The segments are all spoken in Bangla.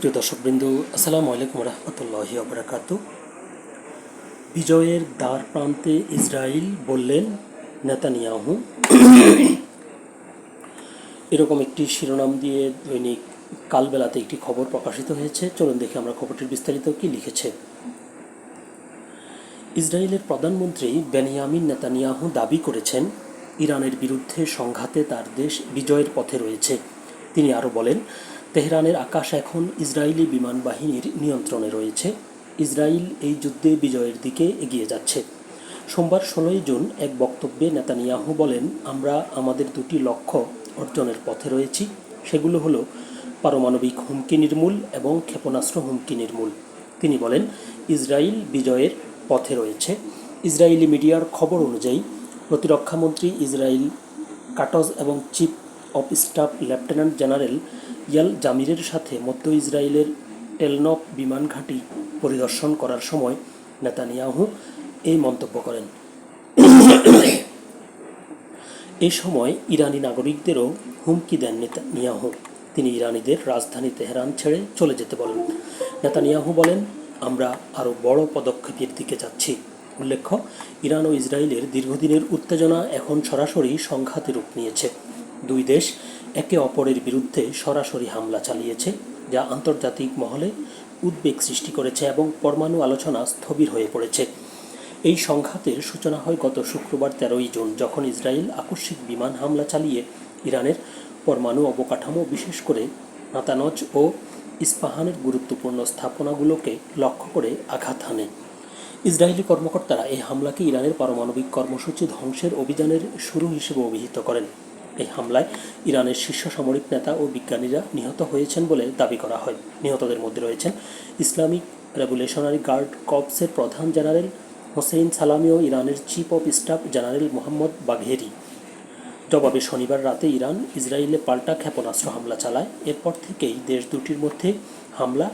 সুপ্রিয় দর্শকবৃন্দ, আসসালামু আলাইকুম রহমতুল্লাহি আবরাকাত বিজয়ের দ্বার প্রান্তে ইসরায়েল বললেন, নেতানিয়াহু, এরকম একটি শিরোনাম দিয়ে দৈনিক কালবেলাতে একটি খবর প্রকাশিত হয়েছে। চলুন দেখে আমরা খবরটির বিস্তারিত কি লিখেছে। ইসরায়েলের প্রধানমন্ত্রী বেনিয়ামিন নেতানিয়াহু দাবি করেছেন, ইরানের বিরুদ্ধে সংঘাতে তার দেশ বিজয়ের পথে রয়েছে। তিনি আরও বলেন তেহরানের আকাশ এখন ইসরায়েলি বিমান বাহিনীর নিয়ন্ত্রণে রয়েছে। ইসরায়েল এই যুদ্ধে বিজয়ের দিকে এগিয়ে যাচ্ছে। সোমবার ষোলোই জুন এক বক্তব্যে নেতানিয়াহু বলেন, আমরা আমাদের দুটি লক্ষ্য অর্জনের পথে রয়েছি। সেগুলো হলো পারমাণবিক হুমকি নির্মূল এবং ক্ষেপণাস্ত্র হুমকি নির্মূল। তিনি বলেন, ইসরায়েল বিজয়ের পথে রয়েছে। ইসরায়েলি মিডিয়ার খবর অনুযায়ী, প্রতিরক্ষামন্ত্রী ইসরায়েল কাটজ এবং chief of staff lieutenant general Eyal জামিরের সাথে মধ্য ইসরায়েলের এলনক বিমান ঘাঁটি পরিদর্শন করার সময় নেতানিয়াহু এই মন্তব্য করেন। এই সময় ইরানি নাগরিকদেরও হুমকি দেন নেতানিয়াহু। তিনি ইরানিদের রাজধানী তেহরান ছেড়ে চলে যেতে বলেন। নেতানিয়াহু বলেন, আমরা আরও বড় পদক্ষেপের দিকে যাচ্ছি। উল্লেখ্য, ইরান ও ইসরায়েলের দীর্ঘদিনের উত্তেজনা এখন সরাসরি সংঘাতে রূপ নিয়েছে। দুই দেশ একে অপরের বিরুদ্ধে সরাসরি হামলা চালিয়েছে, যা আন্তর্জাতিক মহলে উদ্বেগ সৃষ্টি করেছে এবং পরমাণু আলোচনা স্থবির হয়ে পড়েছে। এই সংঘাতের সূচনা হয় গত শুক্রবার তেরোই জুন, যখন ইসরায়েল আকস্মিক বিমান হামলা চালিয়ে ইরানের পরমাণু অবকাঠামো, বিশেষ করে নাতানজ ও ইস্পাহানের গুরুত্বপূর্ণ স্থাপনাগুলোকে লক্ষ্য করে আঘাত হানে। ইসরায়েলি কর্মকর্তারা এই হামলাকে ইরানের পারমাণবিক কর্মসূচি ধ্বংসের অভিযানের শুরু হিসেবে অভিহিত করেন। এই হামলায় ইরানের শীর্ষ সামরিক নেতা ও বিজ্ঞানীরা নিহত হয়েছেন বলে দাবি করা হয়। নিহতদের মধ্যে রয়েছেন ইসলামিক রেভুলেশনারি গার্ড কর্পসের প্রধান জেনারেল হোসেইন সালামি ও ইরানের chief of staff general Mohammad Bagheri. জবাবে শনিবার রাতে ইরান ইসরায়েলে পাল্টা ক্ষেপণাস্ত্র হামলা চালায়। এরপর থেকেই দেশ দুটির মধ্যে হামলা,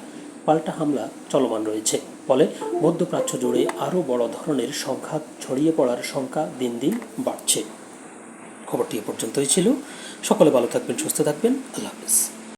পাল্টা হামলা চলমান রয়েছে। ফলে মধ্যপ্রাচ্য জুড়ে আরও বড় ধরনের সংঘাত ছড়িয়ে পড়ার শঙ্কা দিন দিন বাড়ছে। খবরটি এ পর্যন্তই ছিল। সকলে ভালো থাকবেন সুস্থ থাকবেন। আল্লাহ হাফিজ।